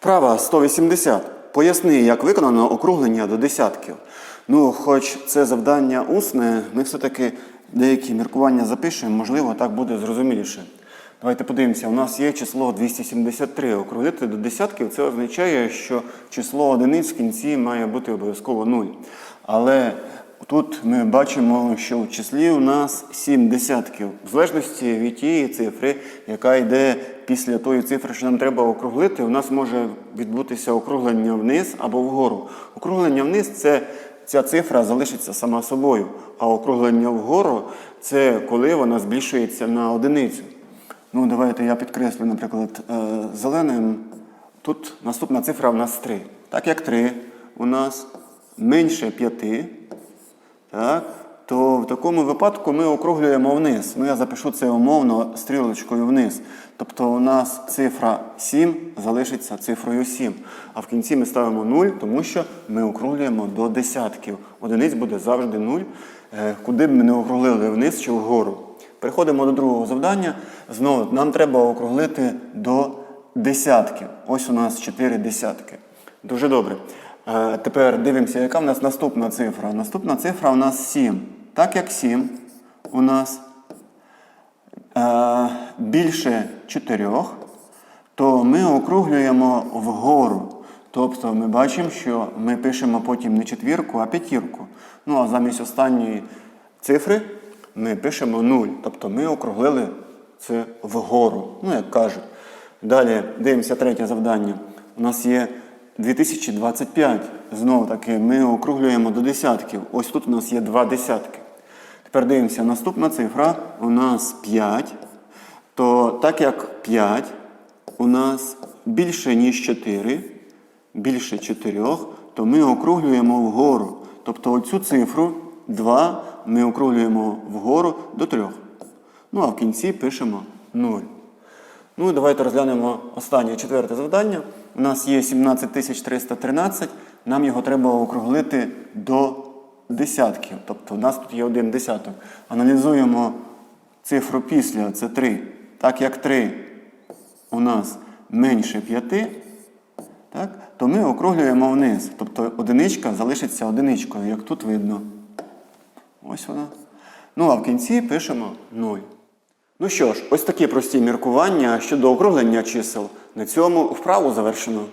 Вправа 180. Поясни, як виконано округлення до десятків. Ну, хоч це завдання усне, ми все-таки деякі міркування запишемо, можливо, так буде зрозуміліше. Давайте подивимося, у нас є число 273. Округлити до десятків це означає, що число одиниць в кінці має бути обов'язково 0. Але тут ми бачимо, що в числі у нас 7 десятків, в залежності від тієї цифри, яка йде після тої цифри, що нам треба округлити, у нас може відбутися округлення вниз або вгору. Округлення вниз це ця цифра залишиться сама собою, а округлення вгору це коли вона збільшується на одиницю. Ну, давайте я підкреслю, наприклад, е, зеленим. Тут наступна цифра в нас 3. Так як 3 у нас менше 5, так, то в такому випадку ми округлюємо вниз. Ну, я запишу це умовно стрілочкою вниз. Тобто у нас цифра 7 залишиться цифрою 7. А в кінці ми ставимо 0, тому що ми округлюємо до десятків. Одиниць буде завжди 0, е, куди б ми не округлили вниз чи вгору. Переходимо до другого завдання. Знову нам треба округлити до десятків. Ось у нас 4 десятки. Дуже добре. Е, Тепер дивимося, яка в нас наступна цифра. Наступна цифра у нас 7. Так як 7 у нас е, більше 4, то ми округлюємо вгору. Тобто ми бачимо, що ми пишемо потім не четвірку, а п'ятірку. Ну а замість останньої цифри ми пишемо 0. Тобто ми округлили це вгору. Ну, як кажуть. Далі дивимося третє завдання. У нас є 2025. Знову таки, ми округлюємо до десятків. Ось тут у нас є два десятки. Тепер дивимося, наступна цифра у нас 5. То так як 5 у нас більше, ніж 4, більше 4, то ми округлюємо вгору. Тобто оцю цифру 2 ми округлюємо вгору до 3. Ну а в кінці пишемо 0. Ну і давайте розглянемо останнє четверте завдання. У нас є 17313, нам його треба округлити до десятків. Тобто у нас тут є один десяток. Аналізуємо цифру після, це 3. Так як 3 у нас менше 5, так, то ми округлюємо вниз. Тобто одиничка залишиться одиничкою, як тут видно. Ось вона. Ну а в кінці пишемо 0. Ну що ж, ось такі прості міркування щодо округлення чисел. На цьому вправу завершено.